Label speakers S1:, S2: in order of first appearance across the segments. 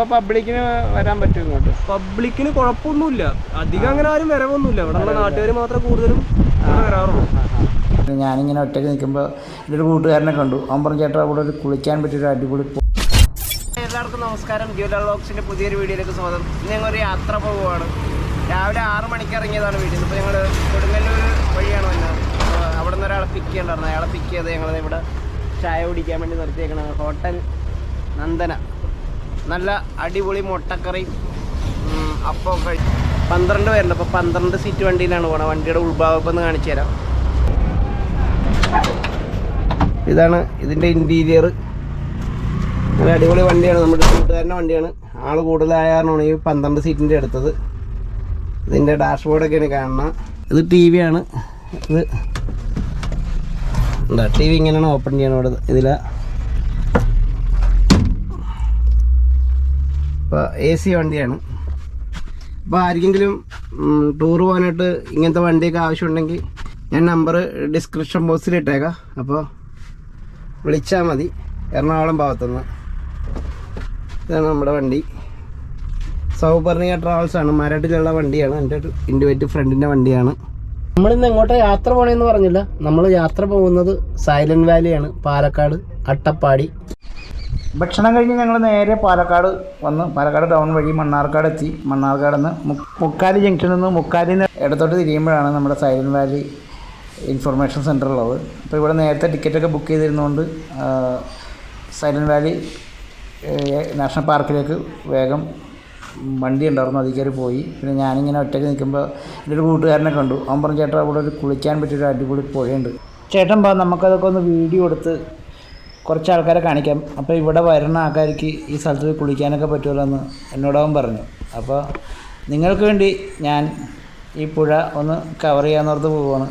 S1: അപ്പൊ പബ്ലിക്കിന് വരാൻ പറ്റും ഇങ്ങോട്ട്?
S2: പബ്ലിക്കിന് കുഴപ്പമൊന്നുമില്ല അധികം അങ്ങനെ ആരും വരവൊന്നുമില്ല. ഇവിടെ ഉള്ള നാട്ടുകാർ മാത്രമേ കൂടുതലും വരാറുള്ളൂ.
S3: ഞാനിങ്ങനെ ഒറ്റയ്ക്ക് നിൽക്കുമ്പോൾ എന്റെ ഒരു കൂട്ടുകാരനെ കണ്ടു. അവൻ പറഞ്ഞു ചേട്ടാ ഇവിടെ ഒരു കുളിക്കാൻ പറ്റിയൊരു അടിപൊളി പോ-"
S1: എല്ലാവർക്കും നമസ്കാരം. ജ്വല വ്ളോഗ്സിന്റെ പുതിയൊരു വീഡിയോയിലേക്ക് സ്വാഗതം. ഇന്ന് ഞങ്ങൾ ഒരു യാത്ര പോവുകയാണ്. രാവിലെ ആറ് മണിക്ക് ഇറങ്ങിയതാണ് വീട്ടിൽ നിന്ന്. ഇപ്പോൾ ഞങ്ങൾ കൊടുങ്ങല്ലൂർ വഴിയാണ് വന്നത്. അവിടെ നിന്ന് ഒരാളെ പിക്ക് ചെയ്യണ്ടായിരുന്നു അയാളെ പിക്ക് ചെയ്ത് ഞങ്ങൾ ഇവിടെ ചായ കുടിക്കാൻ വേണ്ടി നിർത്തിയേക്കണ ഹോട്ടൽ നന്ദന. നല്ല അടിപൊളി മുട്ടക്കറി. ഉം, അപ്പം കഴി പന്ത്രണ്ട് പേരുണ്ട്. അപ്പോൾ പന്ത്രണ്ട് സീറ്റ് വണ്ടിയിലാണ് പോണത് വണ്ടിയുടെ ഉൾഭാഗം ഒന്ന് കാണിച്ചു തരാം. ഇതാണ് ഇതിന്റെ ഇന്റീരിയർ നല്ല അടിപൊളി വണ്ടിയാണ്. നമ്മുടെ കൂട്ടുകാരന്റെ വണ്ടിയാണ്. ആൾ കൂടുതലായ കാരണമാണ് ഈ പന്ത്രണ്ട് സീറ്റിന്റെ എടുത്തത് ഇതിന്റെ ഡാഷ്ബോർഡൊക്കെയാണ് കാണുന്നത്. ഇത് ടി വി ആണ്. ഇത് ടി വി ഇങ്ങനെയാണ് ഓപ്പൺ ചെയ്യണം ഇവിടെ ഇതിൽ ഇപ്പോൾ എ സി വണ്ടിയാണ്. അപ്പോൾ ആർക്കെങ്കിലും ടൂർ പോകാനായിട്ട് ഇങ്ങനത്തെ വണ്ടിയൊക്കെ ആവശ്യമുണ്ടെങ്കിൽ ഞാൻ നമ്പർ ഡിസ്ക്രിപ്ഷൻ ബോക്സിൽ ഇട്ടേക്കാം. അപ്പോൾ വിളിച്ചാൽ മതി. എറണാകുളം ഭാഗത്തുനിന്ന്. ഇതാണ് നമ്മുടെ വണ്ടി. സൗപർണിക ട്രാവൽസ് ആണ്. മരട്ടിലുള്ള വണ്ടിയാണ്. എന്റെ ഒരു ഇൻഡിവേറ്റ് ഫ്രണ്ടിന്റെ വണ്ടിയാണ്. നമ്മളിന്ന് എങ്ങോട്ടാ യാത്ര പോകണമെന്ന് പറഞ്ഞില്ല. നമ്മൾ യാത്ര പോകുന്നത് സൈലന്റ് വാലിയാണ് പാലക്കാട് അട്ടപ്പാടി.
S3: ഭക്ഷണം കഴിഞ്ഞ് ഞങ്ങൾ നേരെ പാലക്കാട് വന്ന് പാലക്കാട് ടൗൺ വഴി മണ്ണാർക്കാട് എത്തി. മണ്ണാർക്കാട് നിന്ന് മുക്കാലി ജംഗ്ഷനിൽ നിന്ന് മുക്കാലിൽ നിന്ന് ഇടത്തോട്ട് തിരിയുമ്പോഴാണ് നമ്മുടെ സൈലന്റ് വാലി ഇൻഫർമേഷൻ സെന്റർ ഉള്ളത്. അപ്പോൾ ഇവിടെ നേരത്തെ ടിക്കറ്റൊക്കെ ബുക്ക് ചെയ്തിരുന്നുകൊണ്ട് സൈലന്റ് വാലി നാഷണൽ പാർക്കിലേക്ക് വേഗം വണ്ടി ഉണ്ടായിരുന്നു അതിൽ കയറി പോയി. പിന്നെ ഞാനിങ്ങനെ ഒറ്റയ്ക്ക് നിൽക്കുമ്പോൾ എന്റെ ഒരു കൂട്ടുകാരനെ കണ്ടു. അവൻ പറഞ്ഞ ചേട്ടാ അവിടെ ഒരു കുളിക്കാൻ പറ്റിയൊരു അടിപൊളി പുഴയുണ്ട്. ചേട്ടൻ പാ നമുക്കതൊക്കെ ഒന്ന് വീഡിയോ എടുത്ത് കുറച്ച് ആൾക്കാരെ കാണിക്കാം. അപ്പോൾ ഇവിടെ വരുന്ന ആൾക്കാർക്ക് ഈ സ്ഥലത്ത് പോയി കുളിക്കാനൊക്കെ പറ്റുമല്ലോ എന്ന് എന്നോടവൻ പറഞ്ഞു. അപ്പോൾ നിങ്ങൾക്ക് വേണ്ടി ഞാൻ ഈ പുഴ ഒന്ന് കവർ ചെയ്യാൻ ചെയ്യാന്നോർത്ത് പോവുകയാണ്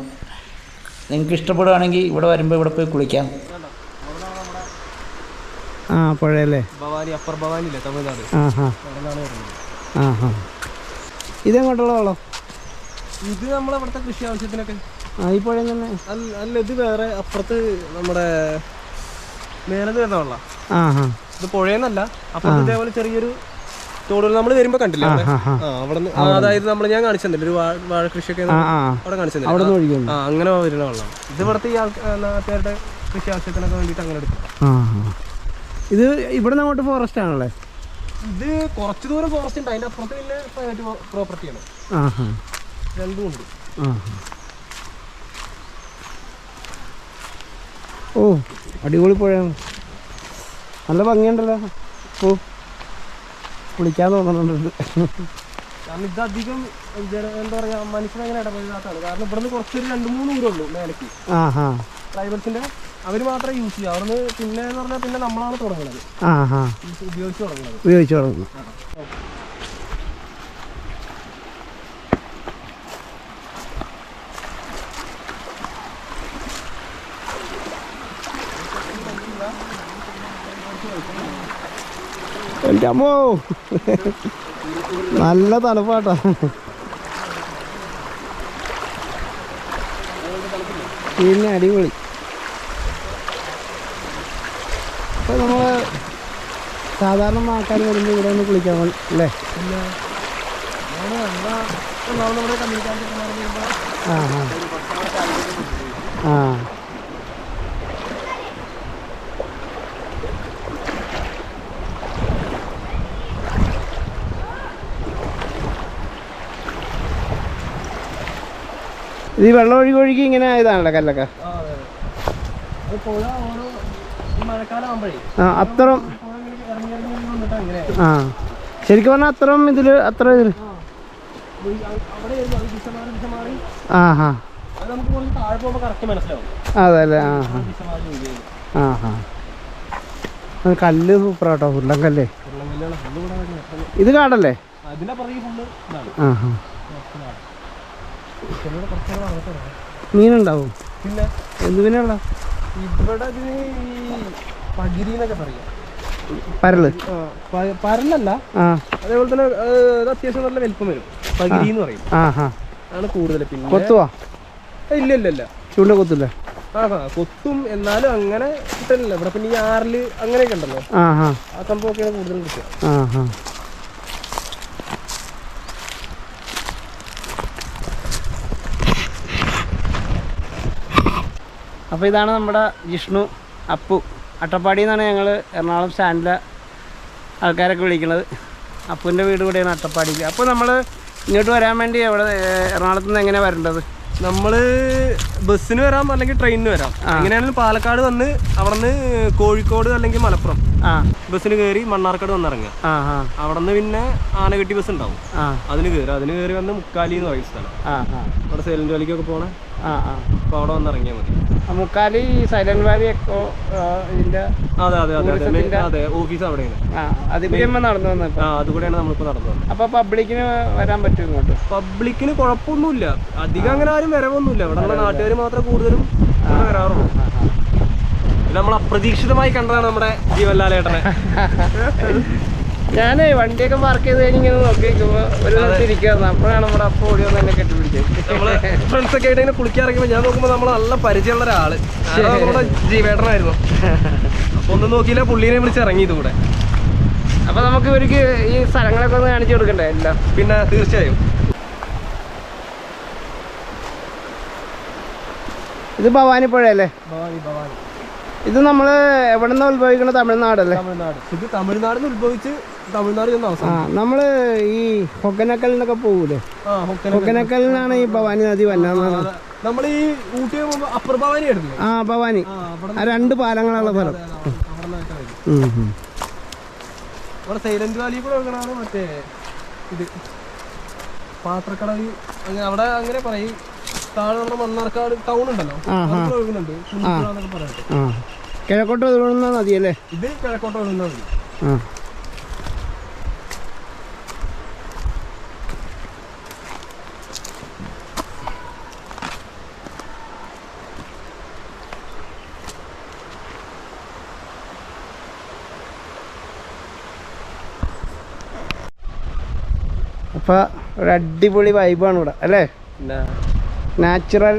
S3: നിങ്ങൾക്ക് ഇഷ്ടപ്പെടുകയാണെങ്കിൽ ഇവിടെ വരുമ്പോൾ ഇവിടെ പോയി കുളിക്കാം. ആ പുഴയല്ലേ?
S2: ഭവാനി അപ്പർ ഭവാനി ഇല്ലേ തമിഴ്നാട്
S3: ആ ഹാ. ഇതെങ്ങോട്ടുള്ള വെള്ളം
S2: ഇത് നമ്മളെ ഇവിടുത്തെ കൃഷി ആവശ്യത്തിനൊക്കെ.
S3: ആ ഈ പുഴ തന്നെ.
S2: അല്ല ഇത് വേറെ അപ്പുറത്ത് നമ്മുടെ മേലത് വരുന്ന വെള്ളം. ഇത് പുഴയെന്നല്ല. അപ്പൊ ഇതേപോലെ ചെറിയൊരു തോടുകൾ നമ്മൾ വരുമ്പോ കണ്ടില്ല അവിടെ? അതായത് നമ്മൾ ഞാൻ കാണിച്ചെന്നില്ല ഒരു വാഴ കൃഷിയൊക്കെ അവിടെ ആ അങ്ങനെ വരുന്ന വെള്ളം. ഇത് ഇവിടുത്തെ ഈ നാട്ടുകാരുടെ കൃഷി ആവശ്യത്തിനൊക്കെ വേണ്ടിട്ട് അങ്ങനെ എടുക്കും.
S3: ഇത് ഇവിടെ അങ്ങോട്ട് ഫോറസ്റ്റ് ആണല്ലേ?
S2: ഇത് കുറച്ച് ദൂരം ഫോറസ്റ്റ് ഉണ്ട്. അതിന്റെ അപ്പുറത്ത് പിന്നെ പ്രൈവറ്റ് പ്രോപ്പർട്ടിയാണ് രണ്ടും ഉണ്ട്.
S3: ഓ. അടിപൊളി പുഴയാണ്. നല്ല ഭംഗിയുണ്ടല്ലോ. പോ. കുളിക്കാൻ തോന്നുന്നുണ്ട്.
S2: കാരണം ഇതധികം എന്താ പറയാ മനുഷ്യനങ്ങനെ ഇടപെടാത്താണ് കാരണം ഇവിടുന്ന് കുറച്ചൊരു രണ്ട് മൂന്ന്
S3: ആ ഹാ
S2: ട്രൈബൽസിന്റെ അവർ മാത്രമേ യൂസ് ചെയ്യൂ അവിടുന്ന് പിന്നെ എന്ന് പറഞ്ഞാൽ പിന്നെ നമ്മളാണ് തുടങ്ങുന്നത് ഉപയോഗിച്ച് തുടങ്ങുന്നത്
S3: ഉപയോഗിച്ച് തുടങ്ങുന്നത് എന്റെ അമ്മോ. നല്ല തണുപ്പാട്ടാ. പിന്നെ അടിപൊളി. അപ്പോൾ നമ്മൾ സാധാരണ ആൾക്കാർ വരുമ്പോൾ ഇവിടെ ഒന്ന് കുളിക്കാൻ അല്ലേ? ആ ആ. ആ. ഇത് ഈ വെള്ളം ഒഴുകി ഒഴുകി ഇങ്ങനെ ആയതാണല്ലോ കല്ലൊക്കെ. ആ അത്രയും ആ ശരിക്കും പറഞ്ഞാൽ അത്രയും ഇതിൽ അത്ര ഇതിൽ ആ ഹാ. അതല്ലേ ആ ആ ഹാ. കല്ല് സൂപ്പറാട്ടോ ഉരുളൻ കല്ലേ
S2: വെള്ളമെല്ലാണ് ഫുള്ള് കൂടെ വരുന്നത്.
S3: ഇത് കാടല്ലേ?
S2: ആഹാ
S3: ആ ഹാ. മീനുണ്ടാവും.
S2: പിന്നെ?
S3: എന്ത് മീനുള്ള
S2: ഇവിടെ ഈ പകിരി എന്നൊക്കെ പറയാം.
S3: പരൽ.
S2: പരലല്ല. അതേപോലെ തന്നെ അത്യാവശ്യം നല്ല വലിപ്പം വരും. പകിരി എന്ന് പറയും. ആണ് കൂടുതൽ പിന്നെ
S3: കൊത്തുവാ?
S2: ഇല്ല ഇല്ല ഇല്ല.
S3: ചൂണ്ട കൊത്തില്ല?
S2: ആ കൊത്തും. എന്നാലും അങ്ങനെ കിട്ടലില്ല. ഇവിടെ പിന്നെ ഈ ആറിൽ അങ്ങനെയൊക്കെ ഉണ്ടല്ലോ.
S1: ആ സംഭവം
S2: ആ സംഭവമൊക്കെയാണ് കൂടുതലും കിട്ടുക.
S1: അപ്പോൾ ഇതാണ് നമ്മുടെ ജിഷ്ണു അപ്പു. അട്ടപ്പാടി എന്നാണ് ഞങ്ങൾ എറണാകുളം സ്റ്റാൻഡിലെ ആൾക്കാരൊക്കെ വിളിക്കുന്നത്. അപ്പുവിന്റെ വീട് കൂടെയാണ് അട്ടപ്പാടി അപ്പോൾ നമ്മൾ ഇങ്ങോട്ട് വരാൻ വേണ്ടി എവിടെ എറണാകുളത്ത് നിന്ന് എങ്ങനെയാണ് വരേണ്ടത്?
S2: നമ്മൾ ബസ്സിന് വരാം അല്ലെങ്കിൽ ട്രെയിനിന് വരാം. അങ്ങനെയാണെങ്കിൽ പാലക്കാട് വന്ന് അവിടെ നിന്ന് കോഴിക്കോട് അല്ലെങ്കിൽ മലപ്പുറം
S1: ആ.
S2: ബസ്സിന് കയറി മണ്ണാർക്കാട് വന്നിറങ്ങുക.
S1: ആ ആ.
S2: അവിടെ നിന്ന് പിന്നെ ആനകെട്ടി ബസ് ഉണ്ടാവും
S1: ആ.
S2: അതിന് കയറി അതിന് കയറി വന്ന് മുക്കാലി എന്ന് പറയുന്ന സ്ഥലം.
S1: ആ ആ.
S2: അവിടെ സേലന്റെ വലിക്കൊക്കെ പോണേ.
S1: ആ ആ.
S2: അപ്പോൾ അവിടെ വന്നിറങ്ങിയാൽ മതി.
S1: ആ മുക്കാലി സൈലന്റ് വാലി എക്കോ ഇതിന്റെ
S2: അതെ അതെ അതെ അതെ. ഓഫീസ് അവിടെയാണ്
S1: അതിപ്പോ നടന്നു വന്നത്
S2: ആ അതുകൂടെയാണ് നമ്മളിപ്പോ നടന്നു വന്നത്.
S1: അപ്പൊ പബ്ലിക്കിന് വരാൻ പറ്റും ഇങ്ങോട്ട്?
S2: പബ്ലിക്കിന് കുഴപ്പമൊന്നുമില്ല. അധികം അങ്ങനെ ആരും വരവൊന്നുമില്ല. ഇവിടെ നമ്മുടെ നാട്ടുകാർ മാത്രമേ കൂടുതലും വരാറുള്ളൂ. നമ്മൾ അപ്രതീക്ഷിതമായി കണ്ടതാണ് നമ്മുടെ ജീവൻലാലേട്ടനെ
S1: ഞാനേ വണ്ടിയൊക്കെ പാർക്ക് ചെയ്ത് കഴിഞ്ഞിങ്ങനെ നോക്കി ഒരു ദിവസം ഇരിക്കുകയായിരുന്നു അപ്പോഴാണ് നമ്മുടെ അപ്പ ഓടി വന്ന് എന്നെ കെട്ടിപ്പിടിച്ചത്.
S2: ഫ്രണ്ട്സ് ഒക്കെ ആയിട്ട് ഇങ്ങനെ കുളിക്കാറിറങ്ങുമ്പോൾ ഞാൻ നോക്കുമ്പോൾ നമ്മൾ നല്ല പരിചയമുള്ള ഒരാൾ നമ്മുടെ ജീവേട്ടനായിരുന്നു. അപ്പൊ ഒന്നും നോക്കിയില്ല പുള്ളീനെ വിളിച്ച് ഇറങ്ങി ഇതുകൂടെ.
S1: അപ്പൊ നമുക്ക് ഇവർക്ക് ഈ സ്ഥലങ്ങളൊക്കെ ഒന്ന് കാണിച്ചു കൊടുക്കണ്ടേ? എല്ലാം.
S2: പിന്നെ തീർച്ചയായും.
S1: ഇത് ഭവാനിപ്പുഴയല്ലേ
S2: ഭവാനി ഭവാനി.
S1: ഇത് നമ്മൾ എവിടെ നിന്ന് ഉത്ഭവിക്കുന്ന തമിഴ്നാടല്ലേ?
S2: തമിഴ്നാട്. ഇത് തമിഴ്നാട് നിന്ന് ഉത്ഭവിച്ച് തമിഴ്നാട്
S1: ആ നമ്മൾ ഈ ഹൊക്കനക്കൽ എന്നൊക്കെ പോകൂലേ
S2: ആ ഹൊക്കന
S1: ഹൊക്കനക്കൽ നിന്നാണ് ഈ ഭവാനി നദി വന്നത്
S2: നമ്മൾ ഈ ഊട്ടി അപ്പർ ഭവാനി
S1: ആ ഭവാനി.
S2: ആ
S1: രണ്ട് പാലങ്ങളുള്ള സ്ഥലം.
S2: സൈലന്റ് വാലി കൂടെ ഒഴുകണാണ് മറ്റേ ഇത്. പാത്രക്കടവ് അങ്ങനെ അവിടെ അങ്ങനെ പറയും. താഴെ നമ്മുടെ മണ്ണാർക്കാട് ടൗൺ ഉണ്ടല്ലോ.
S1: ആ, ആ.
S2: അവിടെ ഒഴുകുന്നുണ്ട്. കുഞ്ഞിപ്പുഴ എന്നൊക്കെ പറഞ്ഞിട്ട്
S1: ആ. കിഴക്കോട്ട് ഒഴുകുന്ന നദിയല്ലേ
S2: ഇത് കിഴക്കോട്ട് ഒഴുകുന്ന മതി
S1: അപ്പൊ ഒരു അടിപൊളി വൈബാണ് ഇവിടെ അല്ലേ? നാച്ചുറൽ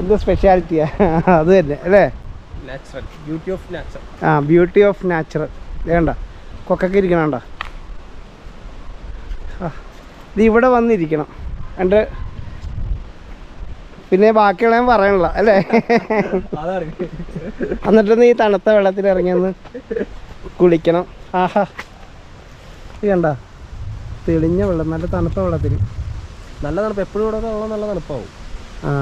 S1: എന്ത് സ്പെഷ്യാലിറ്റിയാ അത് തന്നെ അല്ലേ?
S2: നാച്ചുറൽ ബ്യൂട്ടി ഓഫ് നാച്ചുറൽ
S1: ആ ബ്യൂട്ടി ഓഫ് നാച്ചുറൽ വേണ്ട കൊക്കൊക്കെ ഇരിക്കണണ്ട ഇത് ഇവിടെ വന്നിരിക്കണം. എന്റെ പിന്നെ ബാക്കിയുള്ള ഞാൻ പറയണില്ല അല്ലേ? എന്നിട്ടൊന്ന് ഈ തണുത്ത വെള്ളത്തിൽ ഇറങ്ങിയൊന്ന് കുളിക്കണം. ആഹാ. ഇത് കണ്ട? തെളിഞ്ഞ വെള്ളം നല്ല തണുത്ത വെള്ളത്തിന്.
S2: നല്ല തണുപ്പ്. എപ്പോഴും ഇവിടെ വെള്ളം നല്ല തണുപ്പാവും.
S1: ആ.